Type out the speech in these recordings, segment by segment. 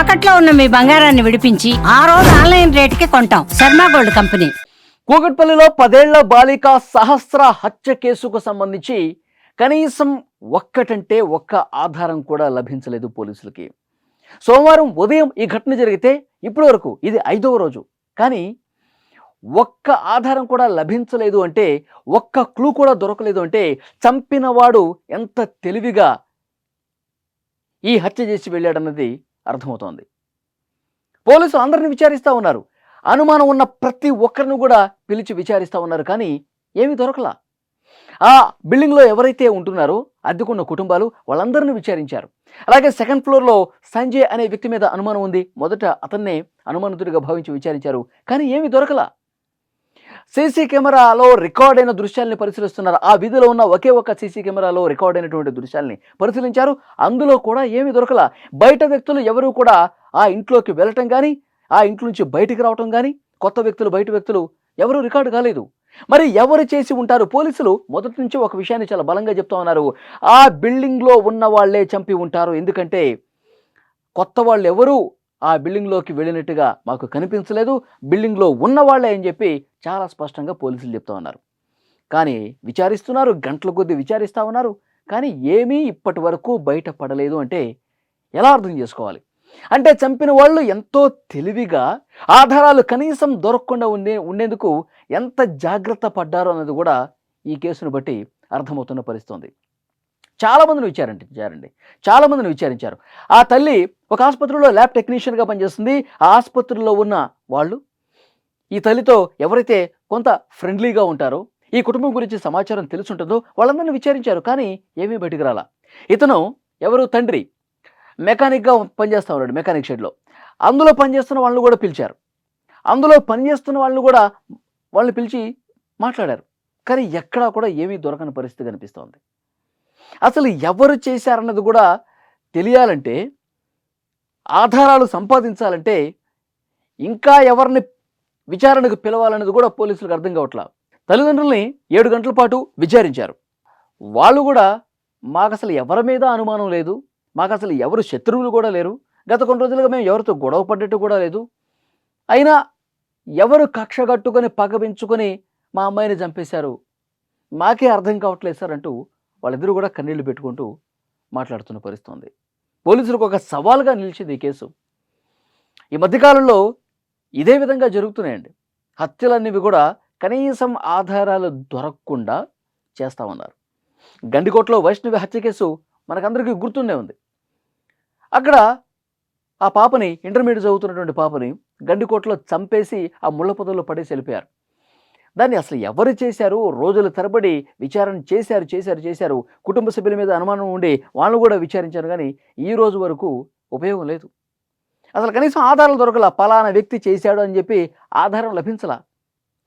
తాకట్లో ఉన్న మీ బంగారాన్ని విడిపించి ఆ రోజు ఆన్లైన్ రేటుకి కొంటాం. Sharma gold company. కూకట్పల్లిలో పదేళ్ళ బాలిక సహస్ర హత్య కేసుకు సంబంధించి కనీసం ఒక్కటంటే ఒక్క ఆధారం కూడా లభించలేదు పోలీసులకి. సోమవారం ఉదయం ఈ ఘటన జరిగితే ఇప్పటి వరకు ఇది ఐదవ రోజు. కానీ ఒక్క ఆధారం కూడా లభించలేదు అంటే ఒక్క క్లూ కూడా దొరకలేదు అంటే చంపినవాడు ఎంత తెలివిగా ఈ హత్య చేసి వెళ్ళాడన్నది అర్థమవుతోంది. పోలీసులు అందరిని విచారిస్తూ ఉన్నారు. అనుమానం ఉన్న ప్రతి ఒక్కరిని కూడా పిలిచి విచారిస్తూ ఉన్నారు కానీ ఏమీ దొరకలా. ఆ బిల్డింగ్లో ఎవరైతే ఉంటున్నారో అద్దెకున్న కుటుంబాలు వాళ్ళందరినీ విచారించారు. అలాగే సెకండ్ ఫ్లోర్లో సంజయ్ అనే వ్యక్తి మీద అనుమానం ఉంది. మొదట అతన్నే అనుమానితుడిగా భావించి విచారించారు. కానీ ఏమీ దొరకలా. సీసీ కెమెరాలో రికార్డ్ అయిన దృశ్యాల్ని పరిశీలిస్తున్నారు. ఆ వీధిలో ఉన్న ఒకే ఒక సీసీ కెమెరాలో రికార్డ్ అయినటువంటి దృశ్యాల్ని పరిశీలించారు. అందులో కూడా ఏమీ దొరకల. బయట వ్యక్తులు ఎవరు కూడా ఆ ఇంట్లోకి వెళ్ళటం కానీ ఆ ఇంట్లో నుంచి బయటికి రావటం కానీ కొత్త వ్యక్తులు బయట వ్యక్తులు ఎవరు రికార్డు కాలేదు. మరి ఎవరు చేసి ఉంటారు? పోలీసులు మొదటి నుంచి ఒక విషయాన్ని చాలా బలంగా చెప్తా ఉన్నారు. ఆ బిల్డింగ్లో ఉన్న వాళ్ళే చంపి ఉంటారు. ఎందుకంటే కొత్త వాళ్ళు ఎవరూ ఆ బిల్డింగ్లోకి వెళ్ళినట్టుగా మాకు కనిపించలేదు. బిల్డింగ్లో ఉన్న వాళ్ళే అని చెప్పి చాలా స్పష్టంగా పోలీసులు చెప్తా ఉన్నారు. కానీ విచారిస్తున్నారు గంటల కొద్దీ విచారిస్తూ ఉన్నారు. కానీ ఏమీ ఇప్పటి వరకు బయటపడలేదు అంటే ఎలా అర్థం చేసుకోవాలి? అంటే చంపిన వాళ్ళు ఎంతో తెలివిగా ఆధారాలు కనీసం దొరకకుండా ఉండే ఉండేందుకు ఎంత జాగ్రత్త పడ్డారో అన్నది కూడా ఈ కేసును బట్టి అర్థమవుతున్న పరిస్థితుంది చాలామందిని విచారండి చాలామందిని విచారించారు. ఆ తల్లి ఒక ఆసుపత్రిలో ల్యాబ్ టెక్నీషియన్గా పనిచేస్తుంది. ఆ ఆసుపత్రిలో ఉన్న వాళ్ళు ఈ తల్లితో ఎవరైతే కొంత ఫ్రెండ్లీగా ఉంటారో ఈ కుటుంబం గురించి సమాచారం తెలుసుంటుందో వాళ్ళందరినీ విచారించారు. కానీ ఏమీ బయటికి రాలా. ఇతను ఎవరు? తండ్రి. మెకానిక్గా పనిచేస్తూ ఉన్నాడు మెకానిక్ షెడ్లో. అందులో పనిచేస్తున్న వాళ్ళని కూడా పిలిచారు. అందులో పనిచేస్తున్న వాళ్ళని కూడా వాళ్ళని పిలిచి మాట్లాడారు. కానీ ఎక్కడా కూడా ఏమీ దొరకని పరిస్థితి కనిపిస్తోంది. అసలు ఎవరు చేశారన్నది కూడా తెలియాలంటే ఆధారాలు సంపాదించాలంటే ఇంకా ఎవరిని విచారణకు పిలవాలన్నది కూడా పోలీసులకు అర్థం కావట్లా. తల్లిదండ్రుల్ని ఏడు గంటల పాటు విచారించారు. వాళ్ళు కూడా మాకు అసలు ఎవరి మీద అనుమానం లేదు మాకు అసలు ఎవరు శత్రువులు కూడా లేరు. గత కొన్ని రోజులుగా మేము ఎవరితో గొడవ పడ్డట్టు కూడా లేదు. అయినా ఎవరు కక్ష కట్టుకొని పగ పెంచుకొని మా అమ్మాయిని చంపేశారు? మాకే అర్థం కావట్లేదు సార్ అంటూ వాళ్ళిద్దరూ కూడా కన్నీళ్ళు పెట్టుకుంటూ మాట్లాడుతున్న పరిస్థితి ఉంది పోలీసులకు ఒక సవాల్గా నిలిచింది ఈ కేసు. ఈ మధ్యకాలంలో ఇదే విధంగా జరుగుతున్నాయండి. హత్యలనేవి కూడా కనీసం ఆధారాలు దొరకకుండా చేస్తా ఉన్నారు. గండికోటలో వైష్ణవి హత్య కేసు మనకందరికీ గుర్తుండే ఉంది. అక్కడ ఆ పాపని ఇంటర్మీడియట్ చదువుతున్నటువంటి పాపని గండికోటలో చంపేసి ఆ ముళ్ళ పొదల్లో పడేసి వెళ్ళిపోయారు. దాన్ని అసలు ఎవరు చేశారు? రోజుల తరబడి విచారణ చేశారు చేశారు చేశారు. కుటుంబ సభ్యుల మీద అనుమానం ఉండి వాళ్ళు కూడా విచారించారు కానీ ఈ రోజు వరకు ఉపయోగం లేదు. అసలు కనీసం ఆధారాలు దొరకల పలానా వ్యక్తి చేశాడు అని చెప్పి ఆధారం లభించలా?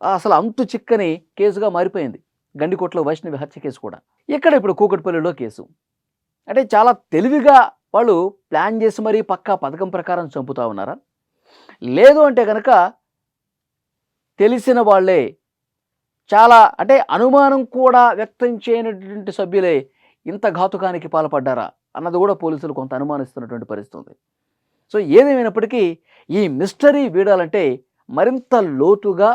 అసలు అంతు చిక్కని కేసుగా మారిపోయింది. గండికోట్లో వైష్ణవి హత్య కేసు కూడా. ఇక్కడ ఇప్పుడు కూకట్పల్లిలో కేసు? అంటే చాలా తెలివిగా వాళ్ళు ప్లాన్ చేసి మరీ పక్కా పథకం ప్రకారం చంపుతా ఉన్నారా? లేదు అంటే కనుక తెలిసిన వాళ్ళే చాలా అంటే అనుమానం కూడా వ్యక్తం చేయనటువంటి సభ్యులే ఇంత ఘాతుకానికి పాల్పడ్డారా అన్నది కూడా పోలీసులు కొంత అనుమానిస్తున్నటువంటి పరిస్థితి ఉంది సో ఏదేమైనప్పటికీ ఈ మిస్టరీ వీడాలంటే మరింత లోతుగా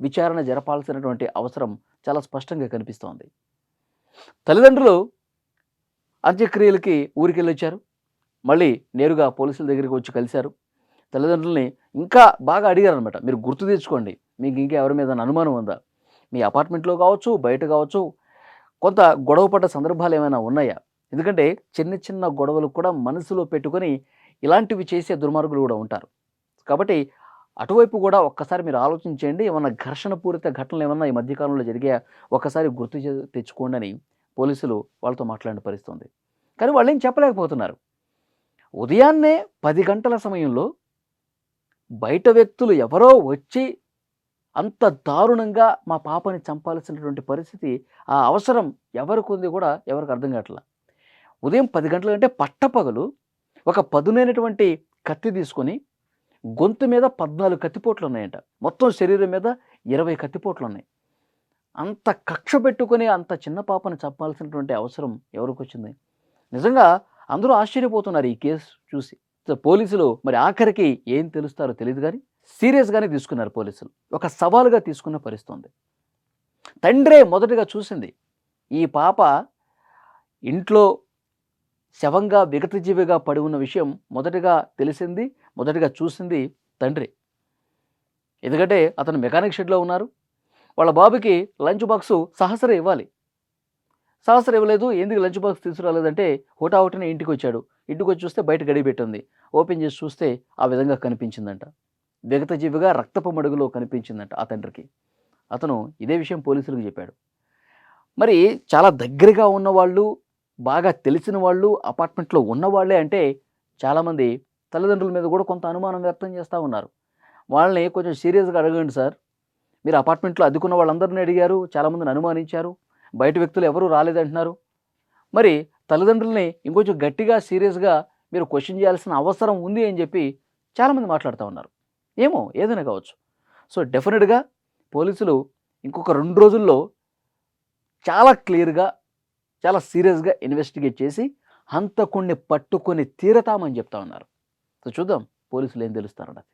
విచారణ జరపాల్సినటువంటి అవసరం చాలా స్పష్టంగా కనిపిస్తోంది. తల్లిదండ్రులు అంత్యక్రియలకి ఊరికి వెళ్ళొచ్చారు మళ్ళీ నేరుగా పోలీసుల దగ్గరికి వచ్చి కలిశారు. తల్లిదండ్రుల్ని ఇంకా బాగా అడిగారు అనమాట మీరు గుర్తు తెచ్చుకోండి. మీకు ఇంకా ఎవరి మీద అనుమానం ఉందా? మీ అపార్ట్మెంట్లో కావచ్చు బయట కావచ్చు కొంత గొడవ పడ్డ సందర్భాలు ఏమైనా ఉన్నాయా? ఎందుకంటే చిన్న చిన్న గొడవలు కూడా మనసులో పెట్టుకొని ఇలాంటివి చేసే దుర్మార్గులు కూడా ఉంటారు. కాబట్టి అటువైపు కూడా ఒక్కసారి మీరు ఆలోచించండి ఏమన్నా ఘర్షణ పూరిత ఘటనలు ఏమన్నా ఈ మధ్యకాలంలో జరిగే ఒక్కసారి గుర్తు చే- తెచ్చుకోండి అని పోలీసులు వాళ్ళతో మాట్లాడిన పరిస్థితుంది. కానీ వాళ్ళు ఏం చెప్పలేకపోతున్నారు. ఉదయాన్నే పది గంటల సమయంలో బయట వ్యక్తులు ఎవరో వచ్చి అంత దారుణంగా మా పాపని చంపాల్సినటువంటి పరిస్థితి ఆ అవసరం ఎవరికి ఉంది కూడా ఎవరికి అర్థం కావట్లా. ఉదయం పది గంటల కంటే పట్టపగలు ఒక పదునైనటువంటి కత్తి తీసుకొని గొంతు మీద పద్నాలుగు కత్తిపోట్లు ఉన్నాయంట. మొత్తం శరీరం మీద ఇరవై కత్తిపోట్లు ఉన్నాయి అంత కక్ష పెట్టుకొని అంత చిన్న పాపని చంపాల్సినటువంటి అవసరం ఎవరికి వచ్చింది? నిజంగా అందరూ ఆశ్చర్యపోతున్నారు ఈ కేసు చూసి. పోలీసులు మరి ఆఖరికి ఏం తెలుస్తారో తెలియదు కానీ సీరియస్గానే తీసుకున్నారు పోలీసులు. ఒక సవాలుగా తీసుకున్న పరిస్థితి ఉంది. తండ్రే మొదటగా చూసింది ఈ పాప ఇంట్లో శవంగా విగతజీవిగా పడి ఉన్న విషయం మొదటగా తెలిసింది మొదటగా చూసింది తండ్రి. ఎందుకంటే అతను మెకానిక్ షెడ్లో ఉన్నారు. వాళ్ళ బాబుకి లంచ్ బాక్సు సహసరే ఇవ్వాలి. సహసరం ఇవ్వలేదు ఎందుకు లంచ్ బాక్స్ తీసుకురాలేదంటే హుటాహుటిన ఇంటికి వచ్చాడు ఇంటికి వచ్చి చూస్తే బయట గడిపెట్టింది ఓపెన్ చేసి చూస్తే ఆ విధంగా కనిపించిందంట. విగతజీవిగా రక్తపు మడుగులో కనిపించిందంట ఆ తండ్రికి. అతను ఇదే విషయం పోలీసులకు చెప్పాడు. మరి చాలా దగ్గరగా ఉన్నవాళ్ళు బాగా తెలిసిన వాళ్ళు అపార్ట్మెంట్లో ఉన్నవాళ్ళే అంటే చాలామంది తల్లిదండ్రుల మీద కూడా కొంత అనుమానం వ్యక్తం చేస్తూ ఉన్నారు. వాళ్ళని కొంచెం సీరియస్గా అడగండి సార్. మీరు అపార్ట్మెంట్లో అద్దుకున్న వాళ్ళందరినీ అడిగారు చాలామందిని అనుమానించారు బయట వ్యక్తులు ఎవరూ రాలేదంటున్నారు. మరి తల్లిదండ్రుల్ని ఇంకొంచెం గట్టిగా సీరియస్గా మీరు క్వశ్చన్ చేయాల్సిన అవసరం ఉంది అని చెప్పి చాలామంది మాట్లాడుతూ ఉన్నారు. ఏమో ఏదైనా కావచ్చు. సో డెఫినెట్గా పోలీసులు ఇంకొక రెండు రోజుల్లో చాలా క్లియర్గా చాలా సీరియస్గా ఇన్వెస్టిగేట్ చేసి హంతకుణ్ణి పట్టుకొని తీరతామని చెప్తా ఉన్నారు. సో చూద్దాం పోలీసులు ఏం తెలుస్తారన్నది